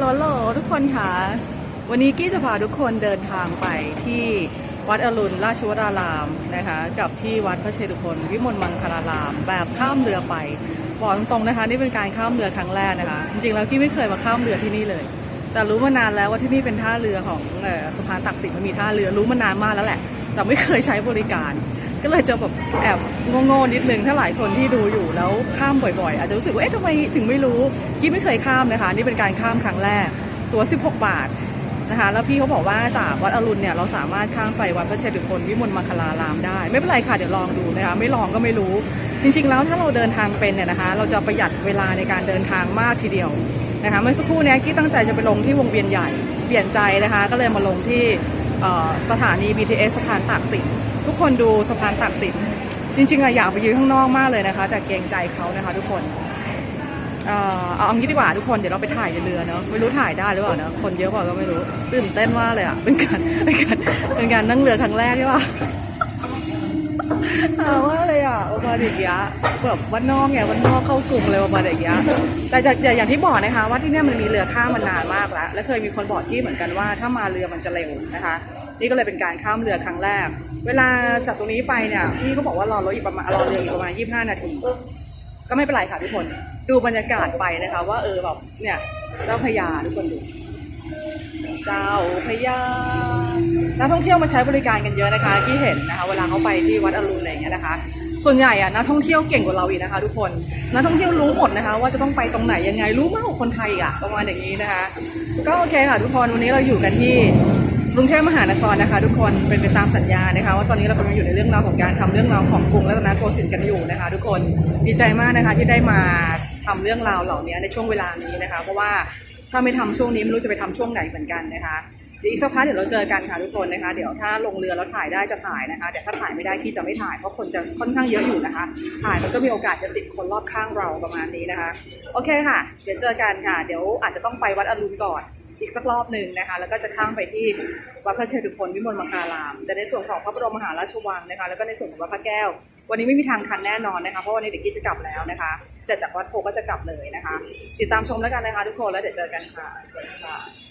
หลโหลทุกคนค่ะ วันนี้กี้จะพาทุกคนเดินทางไปที่วัดอรุณราชวรารามนะคะ กับที่วัดพระเชตุพนวิมลมังคลาราม แบบข้ามเรือไปบอกตรงๆนะคะนี่เป็นการข้ามเรือครั้งแรกนะคะ จริงๆแล้วกี้ไม่เคยมาข้ามเรือที่นี่เลย แต่รู้มานานแล้วว่าที่นี่เป็นท่าเรือของสะพานตักสินมันมีท่าเรือรู้มานานมากแล้วแหละ แต่ไม่เคยใช้บริการ ก็เลยจะแบบแอบโง่ๆนิดนึงถ้าหลายคนที่ดูอยู่แล้วข้ามบ่อยๆ อาจจะรู้สึกว่าเอ๊ะทำไมถึงไม่รู้กี้ไม่เคยข้ามนะคะ นี่เป็นการข้ามครั้งแรกตัว 16 บาทนะคะแล้วพี่เขาบอกว่าจากวัดอรุณเนี่ยเราสามารถข้ามไปวัดพระเชตุพนวิมลมังคลารามได้ ไม่เป็นไรค่ะเดี๋ยวลองดูนะคะไม่ลองก็ไม่รู้ จริงๆแล้วถ้าเราเดินทางเป็นเนี่ยนะคะ เราจะประหยัดเวลาในการเดินทางมากทีเดียวนะคะเมื่อสักครู่เนี้กี้ตั้งใจจะไปลงที่วงเวียนใหญ่เปลี่ยนใจนะคะ ก็เลยมาลงที่ สถานี BTS สะพานตากสิน ทุกคนดูสะพานตากสิน จริงๆอะอยากไปยืนข้างนอกมากเลยนะคะ แต่เกรงใจเขานะคะทุกคนเอาเอางี้ดีกว่าทุกคนเดี๋ยวเราไปถ่ายในเรือเนาะไม่รู้ถ่ายได้หรือเปล่าเนาะคนเยอะเปล่าก็ไม่รู้ตื่นเต้นมากเลยอะเป็นการเป็นการเป็นการนั่งเรือครั้งแรกใช่ปะ อาว่าเลยอะประมาณอย่างเงี้ยแบบวันนอกไงวันนอกเข้ากรุงเลยประมาณอย่างเงี้ยแต่แต่อย่างที่บอกนะคะ ว่าที่เนี่ยมันมีเรือข้ามมานานมากแล้ว และเคยมีคนบอกที่เหมือนกันว่า ถ้ามาเรือมันจะเร็วนะคะ นี่ก็เลยเป็นการข้ามเรือครั้งแรก เวลาจากตรงนี้ไปเนี่ยพี่เขาบอกว่ารอรถอีกประมาณรอเรืออีกประมาณ 25 นาที ก็ไม่เป็นไรค่ะทุกคน ดูบรรยากาศไปนะคะ ว่าเออแบบเนี่ยเจ้าพระยาทุกคนดู เจ้าพระยานักท่องเที่ยวมาใช้บริการกันเยอะนะคะ ที่เห็นนะคะ เวลาเขาไปที่วัดอรุณอะไรอย่างเงี้ยนะคะ ส่วนใหญ่อะนักท่องเที่ยวเก่งกว่าเราอีกนะคะ ทุกคนนักท่องเที่ยวรู้หมดนะคะ ว่าจะต้องไปตรงไหนยังไงรู้มากกว่าคนไทยอะประมาณอย่างนี้นะคะ ก็โอเคค่ะทุกคนวันนี้เราอยู่กันที่กรุงเทพมหานครนะคะ ทุกคนเป็นไปตามสัญญานะคะ ว่าตอนนี้เรากำลังอยู่ในเรื่องราวของการทำเรื่องราวของกรุงรัตนโกสินทร์กันอยู่นะคะ ทุกคนดีใจมากนะคะที่ได้มาทำเรื่องราวเหล่านี้ในช่วงเวลานี้นะคะ เพราะว่า ถ้าไม่ทำช่วงนี้ไม่รู้จะไปทำช่วงไหนเหมือนกันนะคะเดี๋ยวอีกสักพักเดี๋ยวเราเจอกันค่ะทุกคนนะคะ เดี๋ยวถ้าลงเรือแล้วถ่ายได้จะถ่ายนะคะเดี๋ยวถ้าถ่ายไม่ได้พี่จะไม่ถ่ายเพราะคนจะค่อนข้างเยอะอยู่นะคะ ถ่ายมันก็มีโอกาสจะติดคนรอบข้างเราประมาณนี้นะคะ โอเคค่ะ เดี๋ยวเจอกันค่ะ เดี๋ยวอาจจะต้องไปวัดอรุณก่อน อีกสักรอบหนึ่งนะคะ แล้วก็จะข้ามไปที่วัดพระเชตุพนวิมลมังคลาราม จะในส่วนของพระบรมมหาราชวังนะคะ แล้วก็ในส่วนของวัดพระแก้ว วันนี้ไม่มีทางทันแน่นอนนะคะ เพราะวันนี้เด็กกี้จะกลับแล้วนะคะ เสร็จจากวัดโพก็จะกลับเลยนะคะ ติดตามชมแล้วกันนะคะทุกคน แล้วเดี๋ยวเจอกันค่ะ สวัสดีค่ะ